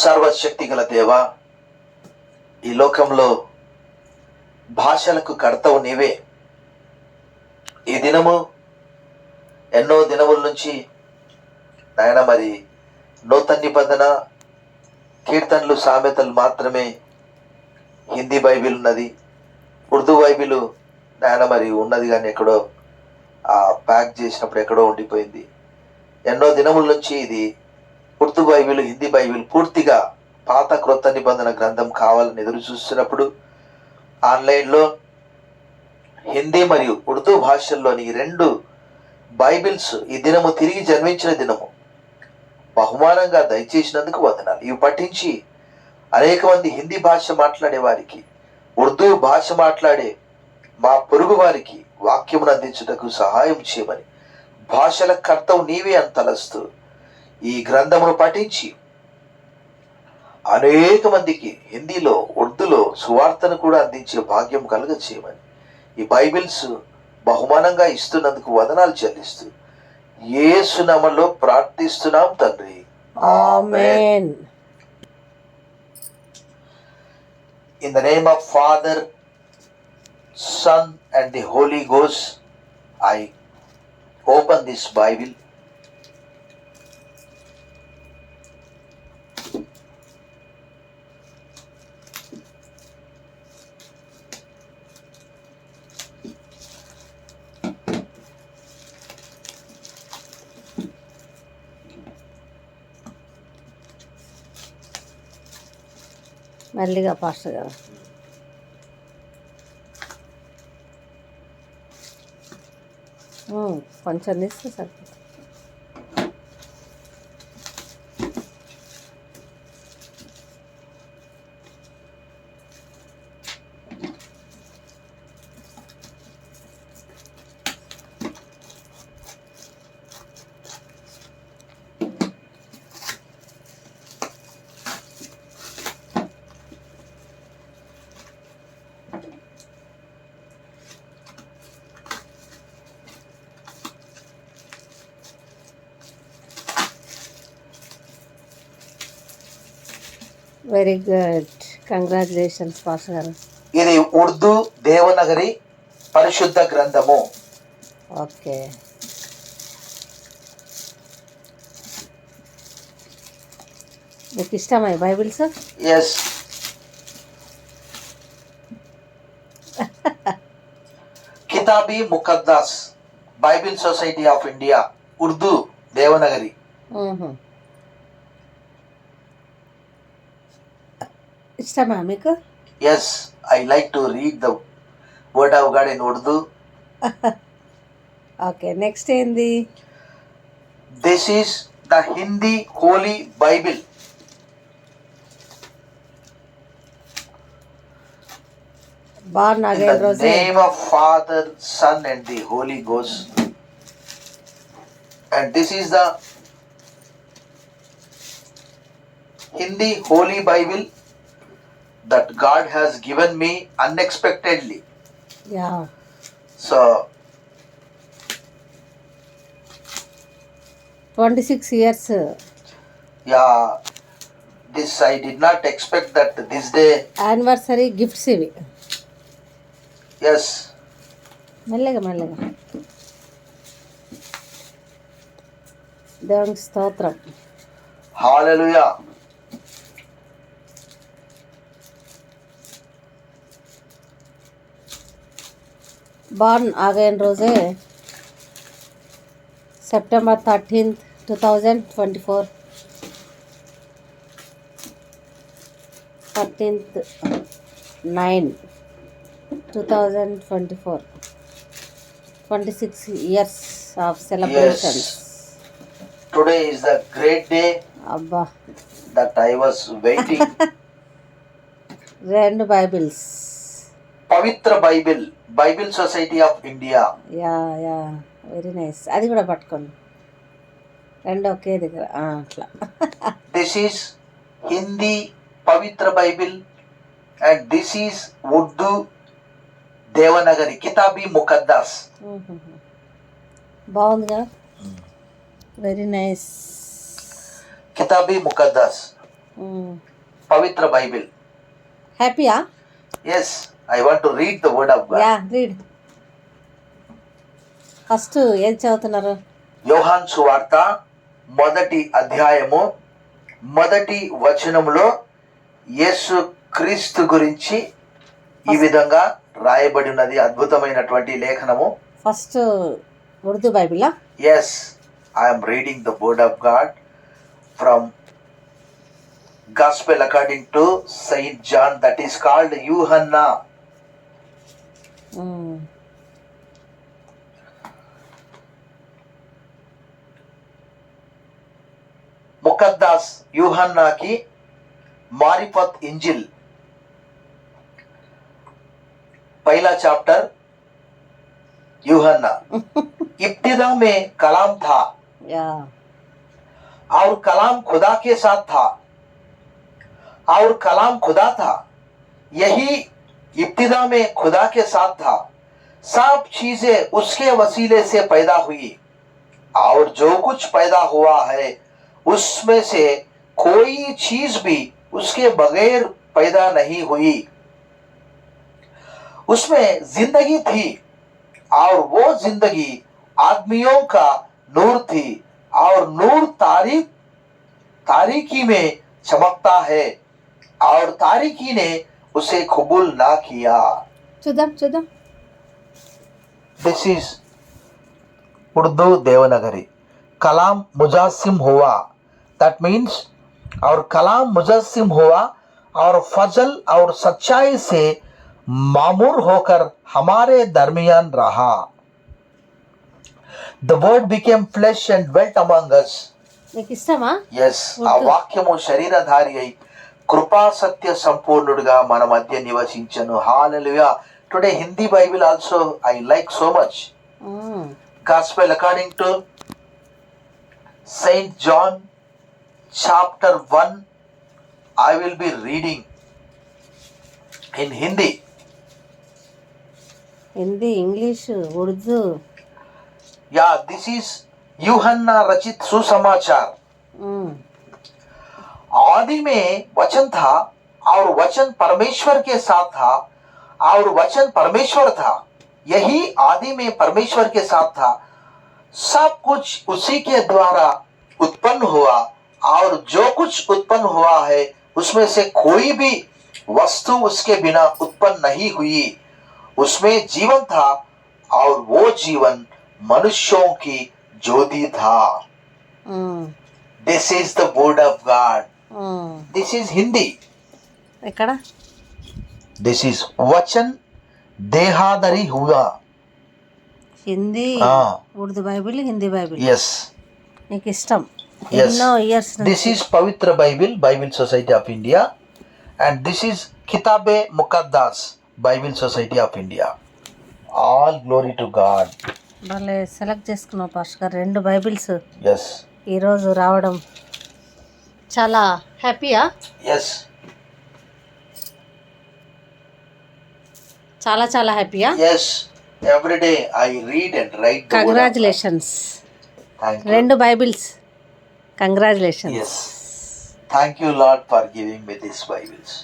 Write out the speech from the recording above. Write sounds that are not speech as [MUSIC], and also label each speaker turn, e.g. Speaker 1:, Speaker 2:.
Speaker 1: సర్వశక్తి గల దేవ ఈ లోకంలో భాషలకు కర్తవు నీవే. ఈ దినము ఎన్నో దినముల నుంచి నాయన మరి నూతన నిబంధన కీర్తనలు సామెతలు మాత్రమే హిందీ బైబిల్ ఉన్నది. ఉర్దూ బైబిల్ నాయన మరి ఉన్నది కానీ ఎక్కడో ఆ ప్యాక్ చేసినప్పుడు ఎక్కడో ఉండిపోయింది. ఎన్నో దినముల నుంచి ఇది ఉర్దూ బైబిల్ హిందీ బైబిల్ పూర్తిగా పాత క్రొత్త నిబంధన గ్రంథం కావాలని ఎదురు చూస్తున్నప్పుడు ఆన్లైన్లో హిందీ మరియు ఉర్దూ భాషల్లోని రెండు బైబిల్స్ ఈ దినము తిరిగి జన్మించిన దినము. బహుమానంగా దయచేసినందుకు వదనాలు. ఇవి పఠించి అనేక మంది హిందీ భాష మాట్లాడే వారికి ఉర్దూ భాష మాట్లాడే మా పొరుగు వారికి వాక్యమును అందించుటకు సహాయం చేయమని భాషల కర్తవు నీవే అని తలస్తూ ఈ గ్రంథమును పఠించి అనేక మందికి హిందీలో ఉర్దూలో సువార్తను కూడా అందించే భాగ్యం కలుగ చేయమని ఈ బైబిల్స్ బహుమానంగా ఇస్తున్నందుకు వదనాలు చెల్లిస్తూ ఏసునామలో ప్రార్థిస్తున్నాం తండ్రి.
Speaker 2: Amen.
Speaker 1: In the name of Father, Son, and the Holy Ghost, I open this
Speaker 2: మెల్లిగా పాస్టర్ గారు కొంచెం తీస్తే సరిపోతుంది. వెరీ గుడ్ కంగ్రాచులేషన్స్ పాస్టర్ గారు
Speaker 1: ఇది ఉర్దూ దేవనగరి పరిశుద్ధ గ్రంథము.
Speaker 2: ఓకే మీకు ఇష్టమా ఈ
Speaker 1: Bibles yes [LAUGHS] Kitabi Muqaddas Bible society of India Urdu
Speaker 2: Devanagari. ఇష్టమా మీకు
Speaker 1: yes I like to read the word of God in Urdu
Speaker 2: okay next ఏంది
Speaker 1: this is the Hindi holy Bible
Speaker 2: bar Nagendra రోజే
Speaker 1: name of Father, Son, and the Holy Ghost. And this is the Hindi Holy Bible that God has given me unexpectedly.
Speaker 2: Yeah
Speaker 1: So,
Speaker 2: twenty six years
Speaker 1: yeah, this I did not expect that this day,
Speaker 2: anniversary gifts ఇవి
Speaker 1: yes,
Speaker 2: మెల్లగా మెల్లగా దేవునికి స్తోత్రం
Speaker 1: hallelujah.
Speaker 2: Born again రోజే September thirteenth two thousand twenty four thirteenth nine two thousand twenty four twenty six years of celebrations
Speaker 1: Today is the great day.
Speaker 2: అబ్బా
Speaker 1: that I was waiting. [LAUGHS]
Speaker 2: రెండు Bibles
Speaker 1: Pavitra Bible Bible Society of India.
Speaker 2: Yeah yeah very nice. అది కూడా పట్టుకోండి. రెండు ఒకే దగ్గర. అట్లా.
Speaker 1: This is Hindi Pavitra Bible and this is Urdu Devanagari Kitabi Muqaddas
Speaker 2: బాగుంది కదా వెరీ నైస్.
Speaker 1: కితాబీ ముకద్దాస్ పవిత్ర బైబిల్.
Speaker 2: హ్యాపీయా?
Speaker 1: Yes I want to read the word of God
Speaker 2: yeah read first ఏది చదువుతున్నారు?
Speaker 1: యోహాన్ సువార్త మొదటి అధ్యాయము మొదటి వచనములో యేసు క్రీస్తు గురించి ఈ విధంగా రాయబడి ఉన్నది అద్భుతమైనటువంటి లేఖనము.
Speaker 2: First Urdu బైబిలా?
Speaker 1: Yes I'm reading the word of God from Gospel according to Saint John that is called Yuhanna
Speaker 2: hmm.
Speaker 1: ముకద్దాస్ యూహన్నాకి मारिफत इंजिल पहला चैप्टर यूहन्ना इब्तिदा में कलाम था
Speaker 2: యా
Speaker 1: और कलाम खुदा के साथ था और कलाम खुदा था। यही इब्तिदा में खुदा के साथ था। सब चीज़ें उसके वसीले से पैदा हुई। और जो कुछ पैदा हुआ है, उसमें से कोई चीज़ भी उसके बगैर पैदा नहीं हुई। उसमें ज़िंदगी थी और वो ज़िंदगी आदमियों का नूर थी। और नूर तारीख तारीकी में चमकता है। और तारीकी ने उसे कबूल ना किया
Speaker 2: చూద్దాం చూద్దాం
Speaker 1: दिस इज उर्दू देवनगरी कलाम मुजासिम हुआ दैट मीन्स और कलाम मुजस्सिम हुआ और फजल और सच्चाई से मामूर होकर हमारे दरमियान रहा the word became flesh and dwelt among us
Speaker 2: నీకు ఇష్టమా
Speaker 1: ఎస్ ఆ
Speaker 2: Okay.
Speaker 1: వాక్యము శరీరధారి అయి కృపా సత్య సంపూర్ణుడుగా మన మధ్య నివసించను. హాలలుగా today Hindi Bible also I like so
Speaker 2: much
Speaker 1: gospel according to Saint John chapter one I will be reading in Hindi
Speaker 2: Hindi English Urdu
Speaker 1: yeah this is Yuhanna Rachit
Speaker 2: సుసమాచార్
Speaker 1: आदि में वचन था और वचन परमेश्वर के साथ था और वचन परमेश्वर था। यही आदि में परमेश्वर के साथ था। सब कुछ उसी के द्वारा उत्पन्न हुआ और जो कुछ उत्पन्न हुआ है उसमें से कोई भी वस्तु उसके बिना उत्पन्न नहीं हुई। उसमें जीवन था और वो जीवन मनुष्यों की ज्योति था। This is the word of
Speaker 2: God
Speaker 1: this is Hindi
Speaker 2: ఎక్కడ?
Speaker 1: దిస్ ఈజ్ వచన్ దేహాదరి
Speaker 2: హుగా
Speaker 1: Hindi
Speaker 2: Urdu Bible Hindi Bible
Speaker 1: yes
Speaker 2: నీకు ఇష్టం. ఎన్నో years
Speaker 1: this is Pavitra Bible Bible Society of India and this is Kitabe Muqaddas Bible Society of India all glory to God
Speaker 2: మళ్ళీ select చేసుకున్నావు pastor గారు రెండు Bibles
Speaker 1: yes
Speaker 2: ఈరోజు రావడం. చాలా హ్యాపీయా?
Speaker 1: ఎస్
Speaker 2: చాలా చాలా హ్యాపీయా?
Speaker 1: Yes every day I read
Speaker 2: and
Speaker 1: write congratulations
Speaker 2: రెండు Bibles.
Speaker 1: Congratulations thank you Lord for giving me this Bibles